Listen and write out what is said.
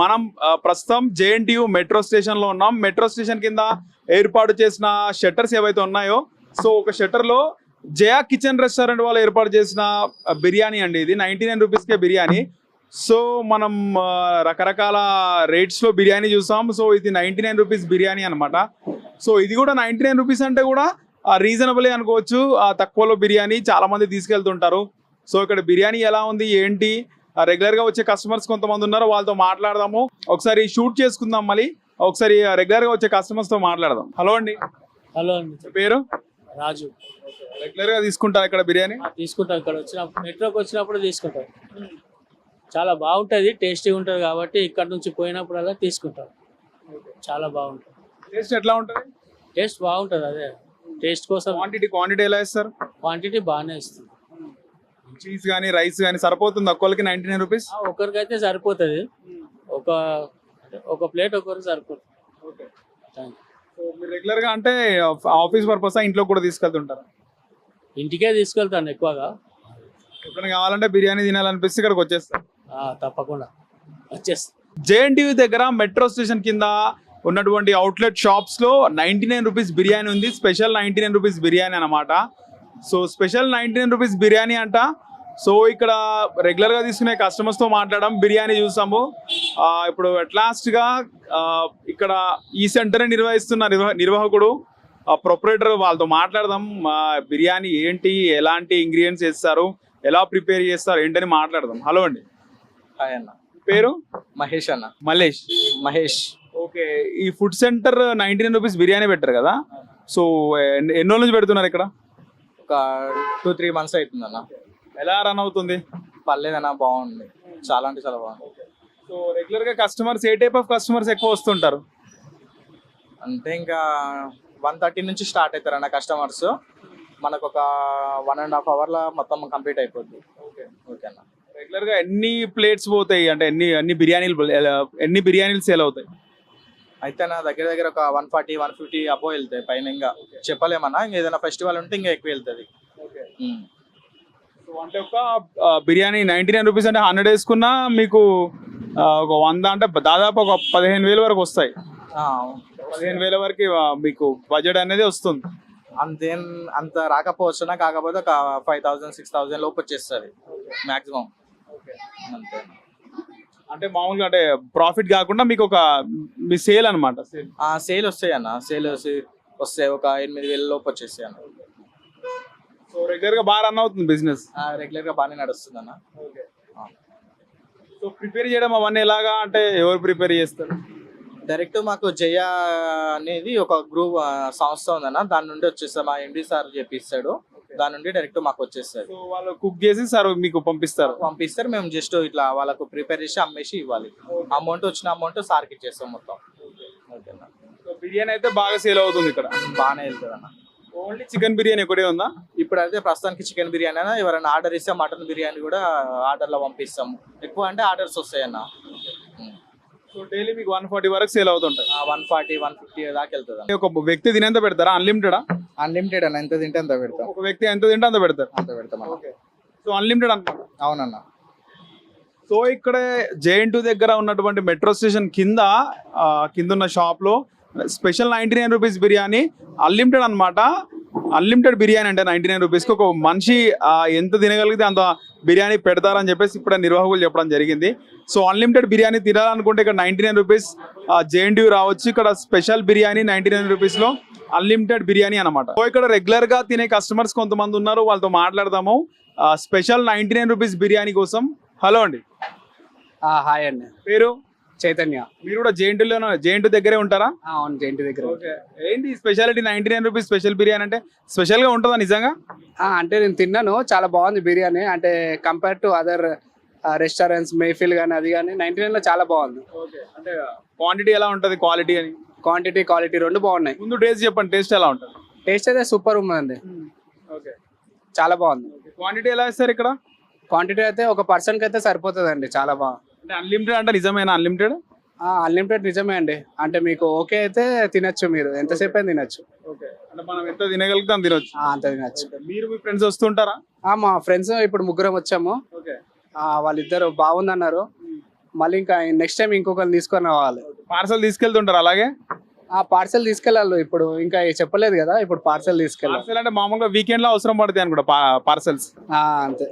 మనం ప్రస్తుతం JNTU metro స్టేషన్లో ఉన్నాం. మెట్రో స్టేషన్ కింద ఏర్పాటు చేసిన షట్టర్స్ ఏవైతే ఉన్నాయో సో ఒక షట్టర్లో జయా కిచెన్ రెస్టారెంట్ వాళ్ళు ఏర్పాటు చేసిన బిర్యానీ అండి ఇది. నైన్టీ నైన్ రూపీస్కే బిర్యానీ. సో మనం రకరకాల రేట్స్లో బిర్యానీ చూసాం. సో ఇది నైన్టీ నైన్ రూపీస్ బిర్యానీ అనమాట సో ఇది కూడా నైన్టీ నైన్ రూపీస్ అంటే కూడా రీజనబులే అనుకోవచ్చు. ఆ తక్కువలో బిర్యానీ చాలా మంది తీసుకెళ్తుంటారు. సో ఇక్కడ బిర్యానీ ఎలా ఉంది? ఏంటి? రెగ్యులర్గా వచ్చే కస్టమర్స్ కొంతమంది ఉన్నారు వాళ్ళతో మాట్లాడదాము. ఒకసారి షూట్ చేసుకుందాం మళ్ళీ. ఒకసారి రెగ్యులర్గా వచ్చే కస్టమర్స్తో మాట్లాడదాం. హలో అండి. హలో అండి. పేరు? రాజు. రెగ్యులర్గా తీసుకుంటారు ఇక్కడ బిర్యానీ? తీసుకుంటాం. ఇక్కడ వచ్చినప్పుడు మెట్రోకి వచ్చినప్పుడు తీసుకుంటాం. చాలా బాగుంటుంది టేస్టీగా ఉంటుంది కాబట్టి ఇక్కడ నుంచి పోయినప్పుడల్లా తీసుకుంటాం. చాలా బాగుంటుంది. టేస్ట్ ఎట్లా ఉంటుంది? టేస్ట్ బాగుంటుంది అదే. టేస్ట్ కోసం క్వాంటిటీ క్వాంటిటీ ఎలా ఇస్తారు? క్వాంటిటీ బాగానే ఇస్తుంది. చీజ్ కానీ రైస్ కానీ సరిపోతుంది? ఒక్కరికి నైన్టీ నైన్ రూపీస్? ఒకరికైతే సరిపోతుంది. ఒక ఒక ప్లేట్ ఒకరికి సరిపోతుంది. మీరు రెగ్యులర్గా అంటే ఆఫీస్ పర్పస్ ఇంట్లో కూడా తీసుకెళ్తుంటారు? ఇంటికే తీసుకెళ్తాను ఎక్కువగా. ఎప్పుడైనా కావాలంటే బిర్యానీ తినాలనిపిస్తే ఇక్కడికి వచ్చేస్తారు ఆ, తప్పకుండా. వచ్చేస్తా. జేఎన్టీవీ దగ్గర మెట్రో స్టేషన్ కింద ఉన్నటువంటి అవుట్లెట్ షాప్స్లో నైన్టీ నైన్ రూపీస్ బిర్యానీ ఉంది. Special ninety nine rupees biryani అనమాట so special ninety nine rupees biryani అంట. సో ఇక్కడ రెగ్యులర్గా తీసుకునే కస్టమర్స్తో మాట్లాడడం బిర్యానీ చూసాము. ఇప్పుడు అట్ లాస్ట్గా ఆ, ఇక్కడ ఈ సెంటర్ నిర్వహిస్తున్న నిర్వహ నిర్వాహకుడు ప్రొపరేటర్ వాళ్ళతో మాట్లాడదాం. బిర్యానీ ఏంటి ఎలాంటి ఇంగ్రీడియంట్స్ వేస్తారు ఎలా ప్రిపేర్ చేస్తారు ఏంటని మాట్లాడదాం. హలో అండి. హాయ్ అన్న. పేరు? మహేష్ అన్న. మలేష్. మహేష్. ఓకే ఈ food center ninety nine rupees biryani పెట్టారు కదా. సో ఎన్ని నుంచి పెడుతున్నారు ఇక్కడ? ఒక టూ త్రీ మంత్స్ అవుతుంది అన్న ఎలా రన్ అవుతుంది? పర్లేదన్న బాగుంది. చాలా అంటే చాలా బాగుంది. సో రెగ్యులర్గా customers A type of customers ఎక్కువ వస్తుంటారు? అంటే ఇంకా వన్ థర్టీ నుంచి స్టార్ట్ అవుతారు అన్న కస్టమర్స్ మనకు ఒక వన్ అండ్ హాఫ్ అవర్లో మొత్తం కంప్లీట్ అయిపోద్ది. ఓకే ఓకే అన్న రెగ్యులర్గా ఎన్ని ప్లేట్స్ పోతాయి? అంటే ఎన్ని ఎన్ని బిర్యానీలు ఎన్ని బిర్యానీలు సేల్ అవుతాయి? అయితే నా దగ్గర దగ్గర ఒక వన్ ఫార్టీ వన్ ఫిఫ్టీ అబో వెళ్తాయి. పైన ఇంకా చెప్పలేమన్నా. ఇంకా ఏదైనా ఫెస్టివల్ ఉంటే ఇంకా ఎక్కువ వెళ్తుంది. ఓకే అంటే ఒక బిర్యానీ నైన్టీ నైన్ రూపీస్ అంటే హండ్రెడ్ వేసుకున్నా మీకు ఒక వంద అంటే దాదాపు ఒక పదిహేను వేల వరకు వస్తాయి. పదిహేను వేల వరకు మీకు బడ్జెట్ అనేది వస్తుంది. అంతేం అంత రాకపోవచ్చునా కాకపోతే ఒక ఫైవ్ థౌసండ్ సిక్స్ థౌసండ్ లోపు వచ్చేస్తుంది మాక్సిమం. అంతే. అంటే మామూలుగా అంటే ప్రాఫిట్ కాకుండా మీకు ఒక మీ సేల్ అనమాట సేల్. వస్తాయి అన్న. సేల్ వస్తాయి ఒక ఎనిమిది వేల లోపు వచ్చేస్తాయి అన్న. సో రెగ్యులర్గా బాగా రన్ అవుతుంది బిజినెస్? రెగ్యులర్గా బాగానే నడుస్తుంది అన్న. సో ప్రిపేర్ చేయడం అవన్నీ ఎలాగా? అంటే ఎవరు ప్రిపేర్ చేస్తారు? డైరెక్ట్ మాకు జయ అనేది ఒక గ్రూప్ సంస్థ ఉందన్న. దాని నుండి వచ్చేస్తాం మా ఎండి సార్ చెప్పిస్తాడు దాని నుండి డైరెక్ట్ మాకు వచ్చేస్తుంది సో వాళ్ళు కుక్ చేసి సార్ మీకు పంపిస్తారు? పంపిస్తారు. మేము జస్ట్ ఇట్లా వాళ్ళకు ప్రిపేర్ చేసి అమ్మేసి ఇవ్వాలి. అమౌంట్ వచ్చిన అమౌంట్ సార్కి ఇచ్చేస్తాం మొత్తం. ఓకేనా? బిర్యానీ అయితే బాగా సేల్ అవుతుంది ఇక్కడ? బాగానే వెళ్తుంది అన్న ఓన్లీ చికెన్ బిర్యానీ ఒకటే ఉందా? ఇప్పుడు అయితే ప్రస్తుతానికి చికెన్ బిర్యానీ అయినా ఎవరైనా ఆర్డర్ ఇస్తే మటన్ బిర్యానీ కూడా ఆర్డర్లో పంపిస్తాము. ఎక్కువ అంటే ఆర్డర్స్ వస్తాయన్న. సో డైలీ మీకు వన్ ఫార్టీ వరకు సేల్ అవుతుంటాయి. వన్ ఫార్టీ వన్ ఫిఫ్టీ దాకా వెళ్తుంది అన్న ఒక వ్యక్తి తినేంత పెడతారా? అన్లిమిటెడా అన్లిమిటెడ్ అన్న ఎంత తింటే అంత పెడతాం. ఒక వ్యక్తి ఎంత తింటే అంత పెడతారు? అంత పెడతాం అన్న. సో అన్లిమిటెడ్ అనమాట అవునన్న. సో ఇక్కడ జేఎన్ దగ్గర ఉన్నటువంటి మెట్రో స్టేషన్ కింద ఆ, కింద ఉన్న షాప్లో special ninety nine rupees biryani unlimited అన్నమాట. అన్లిమిటెడ్ బిర్యానీ అంటే నైన్టీ నైన్ రూపీస్కి ఒక మనిషి ఎంత తినగలిగితే అంత బిర్యానీ పెడతారని చెప్పేసి ఇప్పుడు నిర్వాహకులు చెప్పడం జరిగింది. సో అన్లిమిటెడ్ బిర్యానీ తినాలనుకుంటే ఇక్కడ నైన్టీ నైన్ రూపీస్ జేఎన్టీ రావచ్చు. ఇక్కడ స్పెషల్ బిర్యానీ నైన్టీ నైన్ రూపీస్లో అన్లిమిటెడ్ బిర్యానీ అనమాట సో ఇక్కడ రెగ్యులర్గా తినే కస్టమర్స్ కొంతమంది ఉన్నారు. వాళ్ళతో మాట్లాడదాము. Special ninety nine rupees biryani కోసం. హలో అండి. హాయ్ అండి. పేరు? చైతన్య. మీరు కూడా జేఎన్టీలో జేఎన్టీ దగ్గరే ఉంటారా? అవును జయంతి దగ్గర ఏంటి speciality ninety nine rupees special biryani అంటే? స్పెషల్గా ఉంటుందా నిజంగా? అంటే నేను తిన్నాను చాలా బాగుంది బిర్యానీ. అంటే compare to other restaurants Mehfil కానీ అది కానీ నైన్టీ లో చాలా బాగుంది. అంటే క్వాంటిటీ ఎలా ఉంటుంది క్వాలిటీ అని? క్వాంటిటీ క్వాలిటీ రెండు బాగున్నాయి. ముందు టేస్ట్ చెప్పండి టేస్ట్ ఎలా ఉంటుంది? టేస్ట్ అయితే సూపర్ ఉందండి. ఓకే. చాలా బాగుంది. క్వాంటిటీ ఎలా ఇస్తారు ఇక్కడ? క్వాంటిటీ అయితే ఒక పర్సన్కి అయితే సరిపోతుందండి చాలా బాగా. అంటే అన్లిమిటెడ్ అంటే నిజమేనా? అన్లిమిటెడ్ అన్లిమిటెడ్ నిజమే అండి. అంటే మీకు ఓకే అయితే తినచ్చు మీరు. ఎంతసేపు అయినా తినచ్చు. ఓకే. అంటే మనం ఎంత తినగలుగుతాం తినొచ్చు. ఆ, అంత తినచ్చు. మీరు మీ ఫ్రెండ్స్ వస్తుంటారా? ఆ, మా ఫ్రెండ్స్ ఇప్పుడు ముగ్గురం వచ్చాము. ఓకే. ఆ, వాళ్ళిద్దరు బాగుందన్నారు. మళ్ళీ ఇంకా నెక్స్ట్ టైం ఇంకొకరిని తీసుకొని రావాలి. పార్సల్ తీసుకెళ్తుంటారు అలాగే? ఆ పార్సల్ తీసుకెళ్ళాలి. ఇప్పుడు ఇంకా చెప్పలేదు కదా ఇప్పుడు పార్సల్ తీసుకెళ్ళాలి. పార్సల్ అంటే మామూలుగా వీకెండ్లో అవసరం పడతాయి అనుకుంటా పార్సల్స్ ఆ, అంతే.